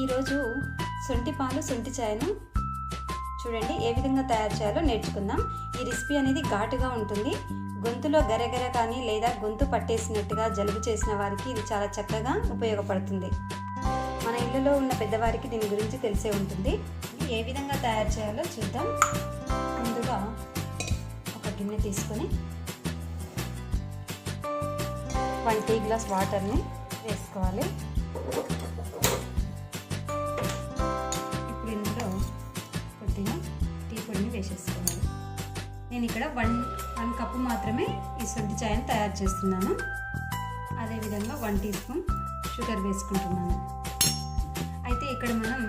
ఈరోజు సొంటి పాలు సొంటి చాయను చూడండి ఏ విధంగా తయారు చేయాలో నేర్చుకుందాం. ఈ రెసిపీ అనేది ఘాటుగా ఉంటుంది. గొంతులో గరగర కానీ లేదా గొంతు పట్టేసినట్టుగా జలుబు చేసిన వారికి ఇది చాలా చక్కగా ఉపయోగపడుతుంది. మన ఇళ్ళలో ఉన్న పెద్దవారికి దీని గురించి తెలిసే ఉంటుంది. ఏ విధంగా తయారు చేయాలో చూద్దాం. ముందుగా ఒక గిన్నె తీసుకొని వన్ టీ గ్లాస్ వాటర్ని వేసుకోవాలి. వేసేసుకోవాలి నేను ఇక్కడ వన్ వన్ కప్పు మాత్రమే ఈ సొంటి చాయని తయారు చేస్తున్నాను. అదేవిధంగా వన్ టీ స్పూన్ షుగర్ వేసుకుంటున్నాను. అయితే ఇక్కడ మనం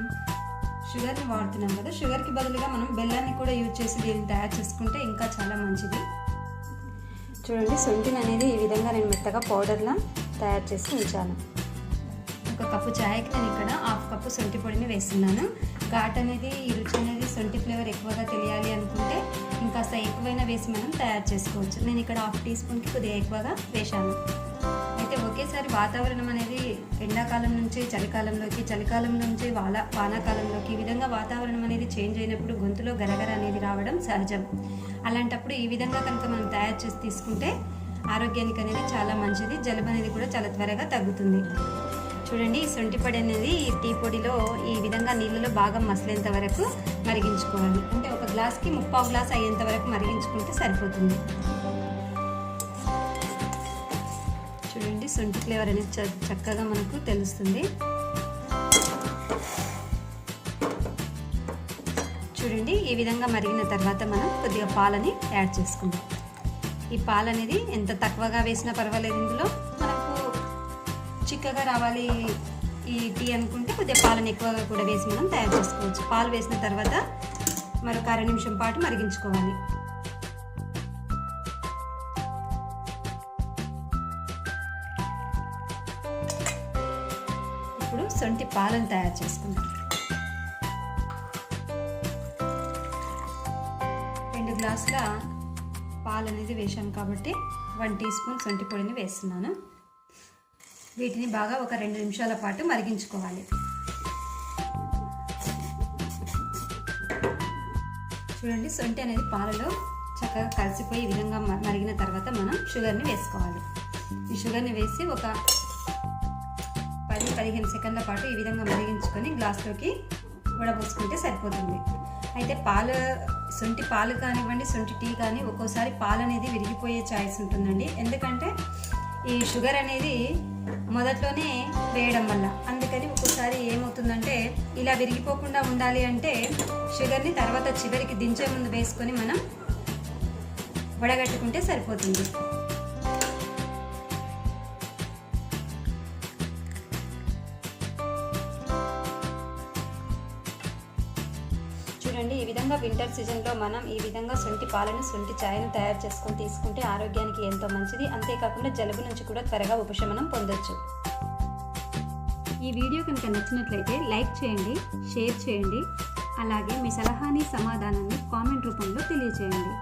షుగర్ని వాడుతున్నాం కదా షుగర్కి బదులుగా మనం బెల్లాన్ని కూడా యూజ్ చేసి దీన్ని తయారు చేసుకుంటే ఇంకా చాలా మంచిది. చూడండి సొంటిని అనేది ఈ విధంగా నేను మెత్తగా పౌడర్లా తయారు చేసి ఉంచాను. ఒక కప్పు చాయ్కి నేను ఇక్కడ హాఫ్ కప్పు సొంటి పొడిని వేస్తున్నాను. ఘాట్ అనేది రుచి అనేది సొంటి ఫ్లేవర్ ఎక్కువగా తెలియాలి అనుకుంటే ఇంకాస్త ఎక్కువైనా వేసి మనం తయారు చేసుకోవచ్చు. నేను ఇక్కడ హాఫ్ టీ స్పూన్కి కొద్దిగా ఎక్కువగా వేశాను. అయితే ఒకేసారి వాతావరణం అనేది ఎండాకాలం నుంచి చలికాలంలోకి చలికాలం నుంచి వాన వానాకాలంలోకి ఈ విధంగా వాతావరణం అనేది చేంజ్ అయినప్పుడు గొంతులో గరగర అనేది రావడం సహజం. అలాంటప్పుడు ఈ విధంగా కనుక మనం తయారు చేసి తీసుకుంటే ఆరోగ్యానికి అనేది చాలా మంచిది జలుబు అనేది కూడా చాలా త్వరగా తగ్గుతుంది. చూడండి ఈ పొడి అనేది ఈ టీ పొడిలో ఈ విధంగా నీళ్ళలో బాగా మసలేంత వరకు మరిగించుకోవాలి. అంటే ఒక గ్లాస్కి ముప్పావు గ్లాస్ అయ్యేంత వరకు మరిగించుకుంటే సరిపోతుంది. చూడండి శొంఠి ఫ్లేవర్ అనేది చ- చక్కగా మనకు తెలుస్తుంది. చూడండి ఈ విధంగా మరిగిన తర్వాత మనం కొద్దిగా పాలని యాడ్ చేసుకుందాం. ఈ పాలు అనేది ఎంత తక్కువగా వేసినా పర్వాలేదు ఇందులో. మనం చిక్కగా రావాలి ఈ టీ అనుకుంటే కొద్దిగా పాలను ఎక్కువగా కూడా వేసి మనం తయారు చేసుకోవచ్చు. పాలు వేసిన తర్వాత మరొక అర నిమిషం పాటు మరిగించుకోవాలి. ఇప్పుడు సొంటి పాలను తయారు చేసుకుందాం. రెండు గ్లాసుల పాలు అనేది వేసాను కాబట్టి వన్ టీ స్పూన్ సొంటి పొడిని వేస్తున్నాను. వీటిని బాగా ఒక రెండు నిమిషాల పాటు మరిగించుకోవాలి. చూడండి సొంటి అనేది పాలలో చక్కగా కలిసిపోయి ఈ విధంగా మ- మరిగిన తర్వాత మనం షుగర్ని వేసుకోవాలి. ఈ షుగర్ని వేసి ఒక పది పదిహేను సెకండ్ల పాటు ఈ విధంగా మరిగించుకొని గ్లాస్లోకి వడబోసుకుంటే సరిపోతుంది. అయితే పాలు సొంటి పాలు కానివ్వండి సొంటి టీ కానీ ఒక్కోసారి పాలు అనేది విరిగిపోయే ఛాయిస్ ఉంటుందండి. ఎందుకంటే ఈ షుగర్ అనేది మొదట్లోనే వేయడం వల్ల. అందుకని ఒక్కోసారి ఏమవుతుందంటే ఇలా విరిగిపోకుండా ఉండాలి అంటే షుగర్ని తర్వాత చివరికి దించే ముందు వేసుకొని మనం వడగట్టుకుంటే సరిపోతుంది. చూడండి ఈ విధంగా వింటర్ సీజన్లో మనం ఈ విధంగా సొంటి పాలను సొంటి ఛాయను తయారు చేసుకొని తీసుకుంటే ఆరోగ్యానికి ఎంతో మంచిది. అంతేకాకుండా జలుబు నుంచి కూడా త్వరగా ఉపశమనం పొందొచ్చు. ఈ వీడియో కనుక నచ్చినట్లయితే లైక్ చేయండి షేర్ చేయండి. అలాగే మీ సలహాని సమాధానాన్ని కామెంట్ రూపంలో తెలియచేయండి